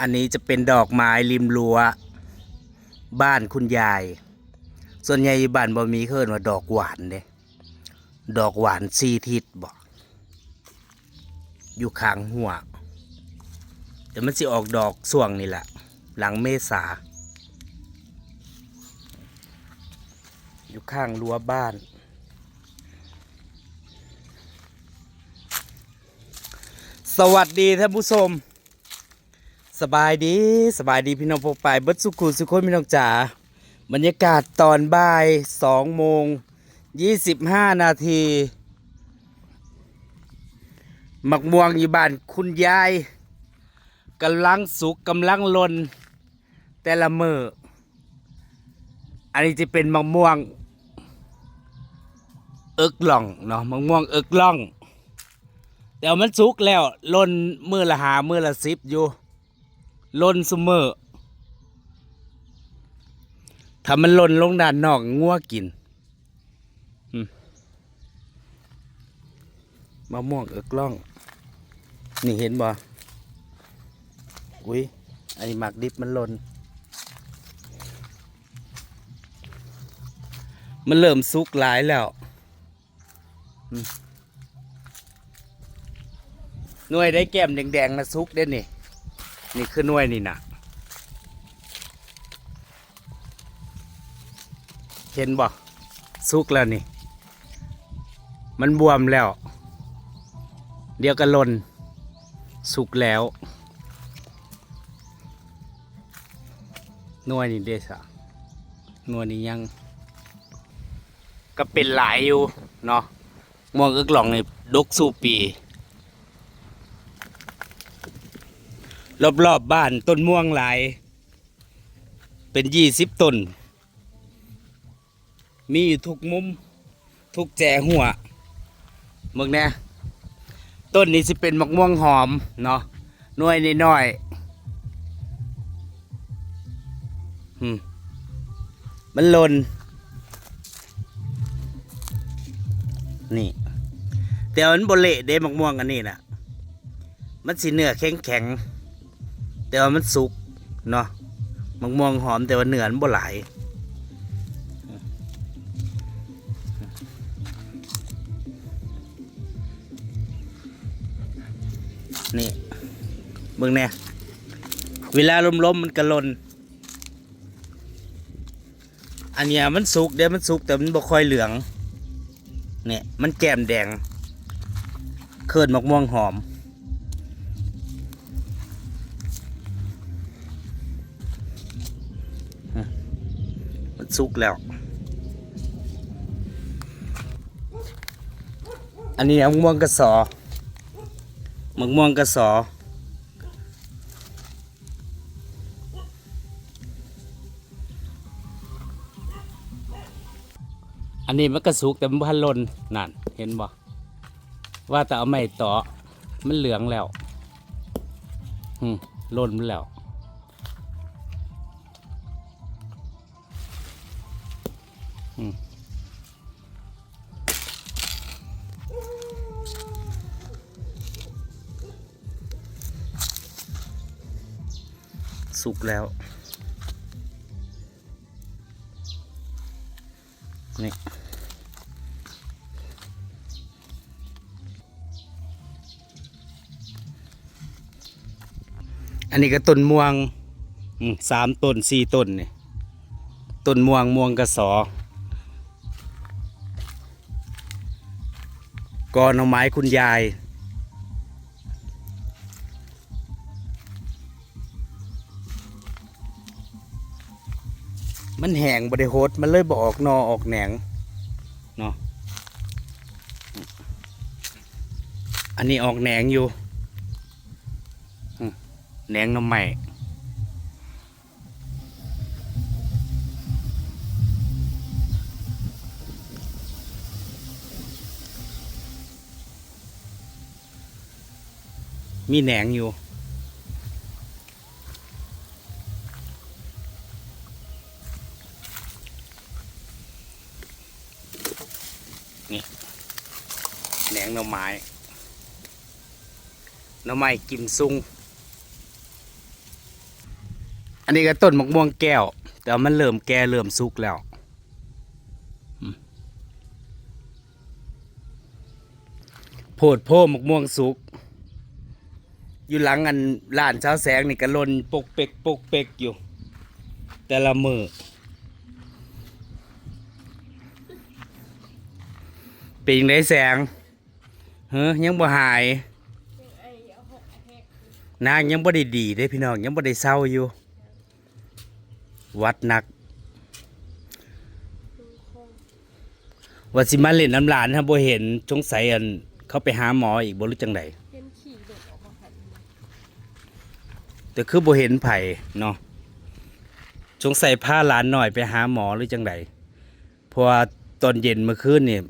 อันนี้จะเป็นดอกไม้ริมรั้วบ้านคุณยาย ส่วนใหญ่บ้านบ่มีเคินว่าดอกหวานเด้ดอกหวานซีทิศบ่อยู่ข้างหัวแต่มันสิออกดอกส่วงนี่แหละ หลังเมษา อยู่ข้างรั้วบ้าน สวัสดีท่านผู้ชม สบายดีสบายดีพี่น้องพกไปายเบิดสุขุสุขคนพี่น้องจ๋าบรรยากาศตอนบ่ายสองโมงยี่สิบห้านาทีหมักม่วงอยู่บ้านคุณยายกำลังสุกกำลังลน แต่ละมืออันนี้จะเป็นมะม่วงเอิกล่องเนาะมะม่วงเอิกล่อง แต่มันสุกแล้วลนมือละหามือละสิบอยู่ ลนซุมือถ้ามันลนลงด้านนอกงัวกินมะม่วงเอิกล่อง นี่เห็นบ่อุ้ยไอ้หมักดิบมันลนมันเริ่มสุกหลายแล้วหน่วยได้แก้มแดงๆนะซุกเด้นี่ นี่คือหน่วยนี่นะเห็นบ่ซุกแล้วนี่ มันบวมแล้ว เดี๋ยวก็หล่นสุกแล้วน่วยนี่เด้สะน่วยนี่ยัง ก็เป็นหลายอยู่เนาะม่วงอึกหล่องนี่ดกสู่ปี รอบๆบบ้านต้นม่วงหลาย เป็นยี่สิบต้น มีอยู่ทุกมุม ทุกแจหัวมึงแน่ต้นนี้สิเป็นมะม่วงหอมเนาะน่วยน้อยอืมมันลน นี่แต่มันบเละเด้มะม่วงอันนี้นะมันสีเนื้อแข็งแข็ง แต่ว่ามันสุกเนาะมะม่วงหอมแต่ว่าเนื้อมันบ่หลายนี่เบิ่งแน่เวลาลมๆมันกระลนอันเนี้ยมันสุกเดี๋ยวมันสุกแต่มันบ่ค่อยเหลือง เนี่ยมันแก้มแดง เคินมะม่วงหอม สุกแล้ว อันนี้มะม่วงกระสอมะม่วงกระสออันนี้มันกระสุกแต่มันพันลนนั่นเห็นบ่ว่าแต่เอาไม่ต่อมันเหลืองแล้ว อืมลนมันแล้ว สุกแล้ว นี่ อันนี้ก็ต้นม่วงสามต้นสี่ต้นนี่ต้นม่วงม่วงกระสอ กอหน่อไม้คุณยาย มันแห้งบริโฮดมันเลยบออกนอออกแหนงเนาะอันนี้ออกแหนงอยู่แหนงหน้ำใหม่ มีแหนงอยู่ นี่แหนงหน่อไม้หน่อไม้กิมซุง อันนี้ก็ต้นมะม่วงแก้ว แต่มันเริ่มแก่เริ่มสุกแล้วโพดโพมะม่วงสุก อยู่หลังอันร้านเช้าแสงนี่ก็ลนปกเปกปกเปกอยู่ แต่ละมือป็นยังไงแสงเฮ้ยยังบ่หายนางยังบ่ได้ดีเด้พี่น้องยังบ่ได้เศร้าอยู่ วัดหนักว่าสิมาเล่นน้ำหลานฮะบ่เห็นสงสัยอันเขาไปหาหมออีกบ่รู้จังได เห็นขี่เด็กออกมาพัน แต่คือบ่เห็นไผเนาะสงใสัยพาหลานหน่อยไปหาหมอหรือจังไดเพราะว่าตอนเย็นเมื่อคืนนี่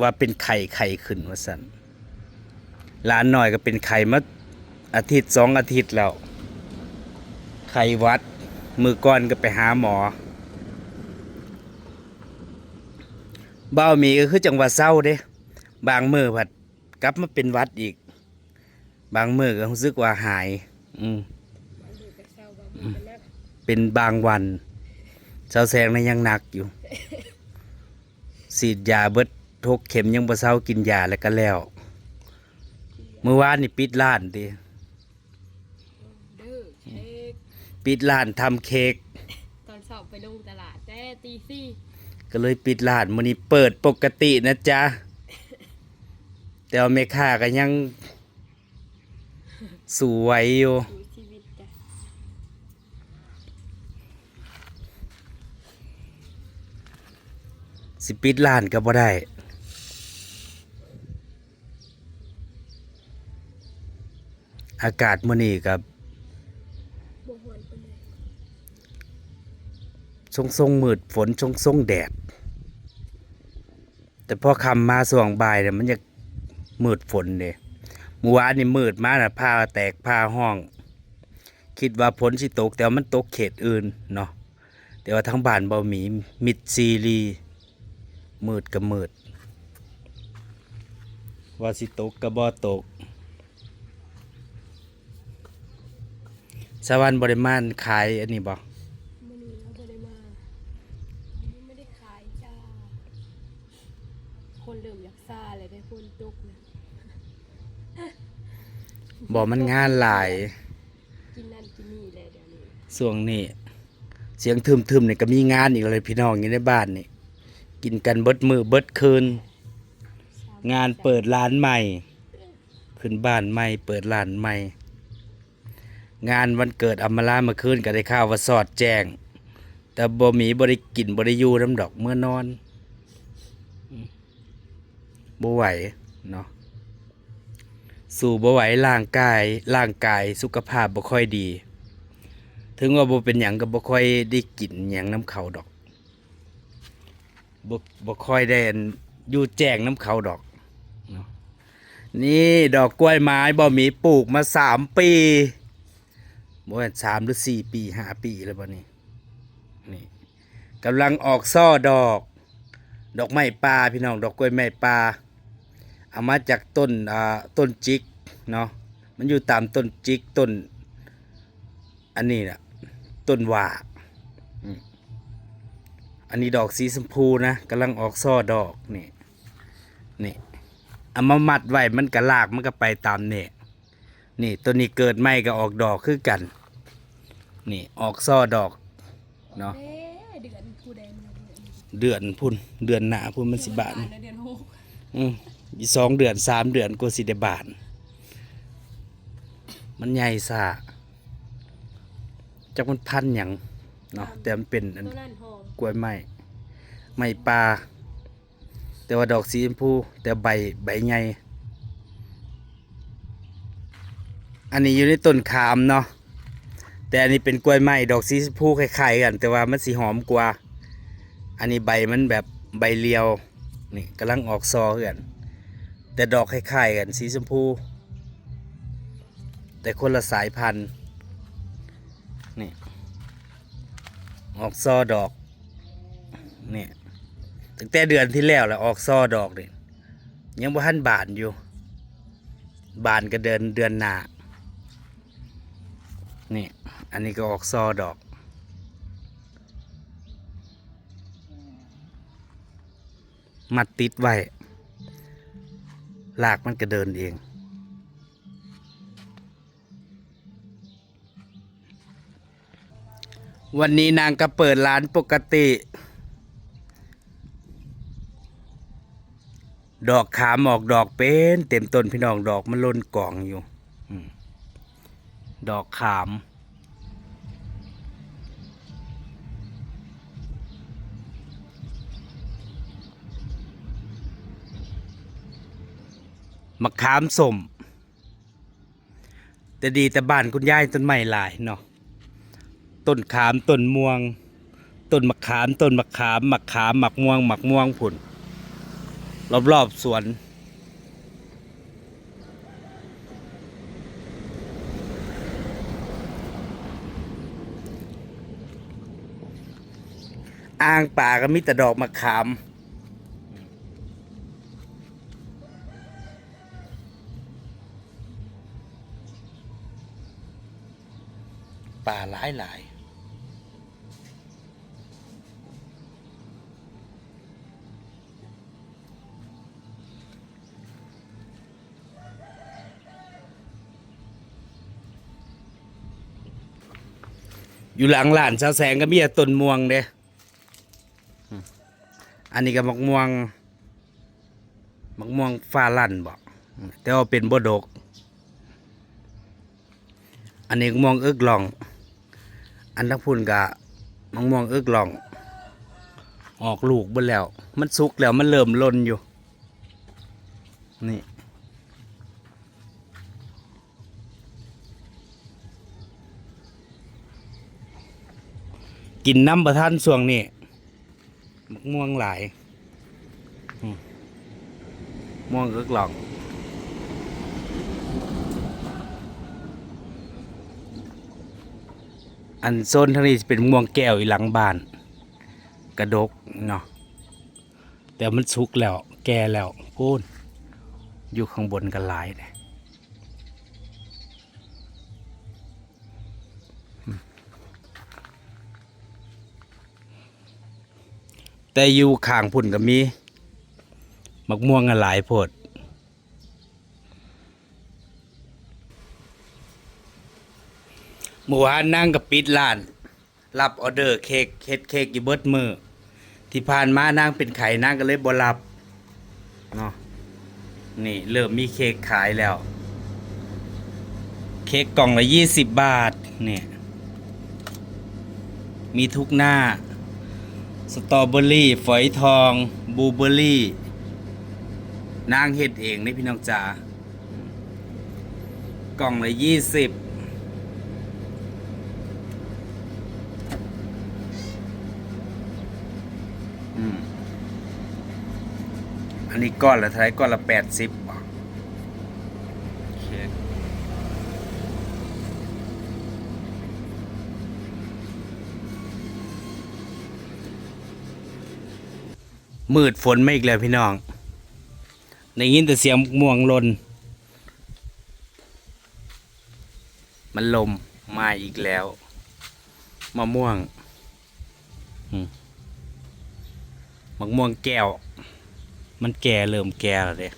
ว่าเป็นไข้ไข้ขึ้นว่าซั่นหลานหน่อยก็เป็นไข้มาอาทิตย์สองอาทิตย์แล้วไข้หวัด มือก่อนก็ไปหาหมอบ้ามีก็คือจังหวะเศร้าเด้ บางมือผัดกลับมาเป็นวัดอีก บางมือก็รู้สึกว่าหาย อืม เซาบางมันก็นักเป็นบางวันเช้าแสงนั้นยังหนักอยู่สีดยาเบิดทกเข็มยังบ่เศร้ากินยาแล้วก็แล้วเมื่อวานนี่ปิดร้านดิเด้อเค้กปิดร้านทำเค้กตอนสอบไปลงตลาดแต่ตีสี่ก็เลยปิดร้านมื้อนี้เปิดปกตินะจ๊ะแต่ว่าแม่ค้าก็ยังสวยอยู่ ดูชีวิตจ้ะ สิปิดร้านก็บ่ได้ อากาศมื้อนี้กับทรงทรงมืดฝนทรงทรงแดด แต่พอคำมาส่วงบ่ายเนี่ยมันจะมืดฝนเลยมื่อวานนี่มืดมาน่ะผ้าแตกผ้าห้อง คิดว่าฝนสิตก แต่ว่ามันตกเขตอื่นเนาะแต่ว่าทั้งบ้านบ่มีมิดซีรี มืดกับมืดว่าสิตกกับบ่ตก สวรรค์บริมานขายอันนี้บ่มื้อนี้เราบ่ได้มาไม่ได้ขายจ้า คนเริ่มอยากซ่าเลยได้คนตกนะบ่มันงานหลาย กินนั่นกินนี่เลยเดี๋ยวนี้ช่วงนี้ เสียงทึมๆนี่ก็มีงานอีกเลยพี่น้องอยู่ในบ้านนี่ กินกันเบิดมือเบิดคืน งานเปิดร้านใหม่ ขึ้นบ้านใหม่ เปิดร้านใหม่ งานวันเกิดอมาลาเมื่อคืนก็ได้ข่าวว่าสอดแจง แต่บ่มีบ่ได้กินบ่ได้อยู่น้ำดอกเมื่อนอนบ่ไหวเนาะสู่บ่ไหวร่างกายร่างกายสุขภาพบ่ค่อยดี ถึงว่าบ่เป็นหยังก็บ่ค่อยได้กินหยังน้ำเขาดอก บ่บ่ค่อยได้อันอยู่แจ้งน้ำเขาดอก นี่ดอกกล้วยไม้บ่มีปลูกมาสามปีบ่แม่นสามหรือสี่ปีห้าปีแล้วบ่นี่นี่กำลังออกซ่อดอก ดอกไม้ป่าพี่น้องดอกกล้วยไม้ป่าเอามาจากต้นอ่าต้นจิกเนาะมันอยู่ตามต้นจิกต้น อันนี้นะต้นหว่า อันนี้ดอกสีชมพูนะกำลังออกซ่อดอกนี่นี่เอามามัดไว้มันก็ลากมันก็ไปตามเนี่ยนี่ตัวนี้เกิดใหม่ก็ออกดอกคือกัน นี่ออกซ่อดอกเนาะเดือนผู้ใดมันเดือนเดือนพุ่นเดือนหน้าพุ่นมันสิบานเดือนหอืมอีกสองเดือนสามเดือนก็สิได้บานมันใหญ่ซะจากมันพันหยัง เนาะแต่มันเป็นอันตัวนั้นหอมกล้วยไม้ไม้ปลาแต่ว่าดอกสีชมพู แต่ใบใบใหญ่อันนี้อยู่ในต้นขามเนาะแต่อันนี้เป็นกล้วยไม้ดอกสีชมพูคล้ายๆกัน แต่ว่ามันสีหอมกว่า อันนี้ใบมันแบบใบเรียวนี่กำลังออกซอเกันแต่ดอกคล้ายๆกันสีชมพู แต่คนละสายพันธุ์ ออกซอดอกเนี่ยตั้งแต่เดือนที่แล้วแหละออกซอดอกเนี่ยยังบ่ทันบานอยู่ บานก็เดินเดือนหนานี่ อันนี้ก็ออกซอดอก มัดติดไว้หลากมันก็เดินเอง วันนี้นางก็เปิดร้านปกติ ดอกขามออกดอกเป็นเต็มต้นพี่น้องดอกมันล้นกล่องอยู่ดอกขาม มะขามสมแต่ดีแต่บ้านคุณยายต้นไม้หลายเนาะ ต้นขามต้นม่วง ต้นมะขาม ต้นมะขามมะขามหมักม่วงหมักม่วงผุนรอบๆสวน อ่างป่าก็มีแต่ดอกมะขามป่าหลายหลาย อยู่หลังหลานชาวแสงก็มีแต่ต้นม่วงเด้ออันนี้ก็มักม่วงมักม่วงฟ้าลั่นบอกแต่ว่าเป็นบดก อันนี้ก็ม่วงเอิกหลอง อันทักพุ่นกะมังม่วงเอิกหลอง ออกลูกบนแล้ว มันสุกแล้วมันเริ่มลนอยู่ นี่ กินน้ำประท่านส่วงนี้มักม่วงหลายม่วงเอิกหลองอันโซนทางนี้เป็นม่วงแก้วอยู่หลังบ้าน กระดกเนาะแต่มันสุกแล้ว แก่แล้วพูนอยู่ข้างบนกันหลายเลย แต่อยู่ข้างพุ่นก็มีมักม่วงกันหลายโพดเมื่อวานนั่งกับปิดร้าน รับออเดอร์เค้กเฮ็ดเค้กอยู่เบิดมือที่ผ่านมานั่งเป็นไข่นั่งก็เลยบ่รับเนาะนี่ เริ่มมีเค้กขายแล้ว เค้กกล่องละยี่สิบบาทเนี่ยมีทุกหน้า สตรอเบอรี่ ฝอยทองบลูเบอรี่ นางเฮ็ดเองนี่พี่น้องจ๋ากล่องละยี่สิบอันนี้ก้อนละเท่าไรก้อนละแปดสิบ มืดฝนไม่อีกแล้วพี่น้องในยินแต่เสียงม่วงลน มันลมมาอีกแล้วมะม่วงมะม่วงแก้ว มันแก่เริ่มแก่แล้วเด้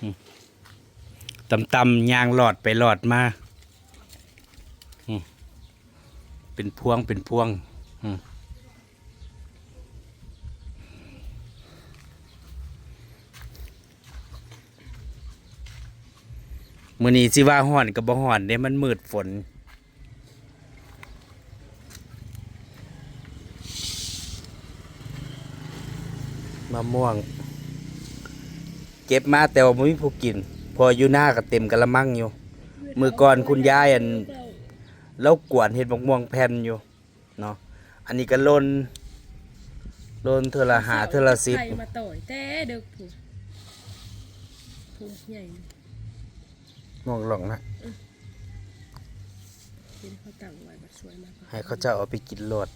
อืมตำๆยางหลอดไปหลอดมาเป็นพวงเป็นพวง มื้อนี้สิว่าฮ้อนก็บ่ฮ้อนเด้มันมืดฝน มะม่วง เก็บมาแต่ว่าไม่มีผู้กิน พออยู่หน้าก็เต็มกระมังอยู่ มือก่อนคุณยายอันแล้วกวนเห็ดมะม่วงแผ่นอยู่เนาะอันนี้ก็ลนลนเทอละหาเทอละสิบไข่มาต่อยแต่เด็กผู้ผู้ใหญ่ มองหลงนะเห็นเขาตั้งไว้แบบสวยมากให้เขาเจะเอาไปกินโลด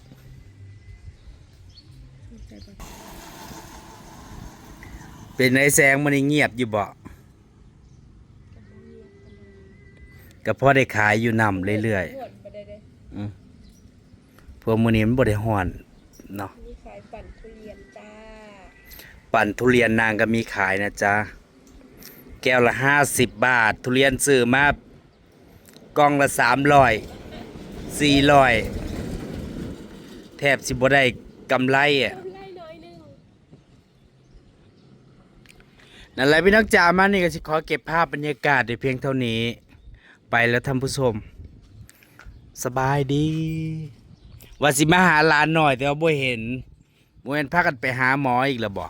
ใจปะเป็นไอ้แสงมันนี่เงียบอยู่บ่ก็พอได้ขายอยู่นำเรื่อยหวดไปได้เลยๆอืมเพวกมื้อนี้มันบ่ได้ฮ้อนเนาะมีขายปั่นทุเรียนจ้า ปั่นทุเรียนนางก็มีขายนะจ๊ะ แก้วละห้าสิบบาท ทุเรียนซื้อมากล่องละสามร้อยสี่ร้อยแทบสิบ่ได้กำไรอะนั่นแหละพี่น้องจ๋ามานี่ก็สิขอเก็บภาพบรรยากาศในเพียงเท่านี้ ไปแล้วท่านผู้ชม สบายดีว่าสิมาหาหลานหน่อยแต่ว่าบ่เห็นบ่เห็นพากันไปหาหมออีกแล้วบ่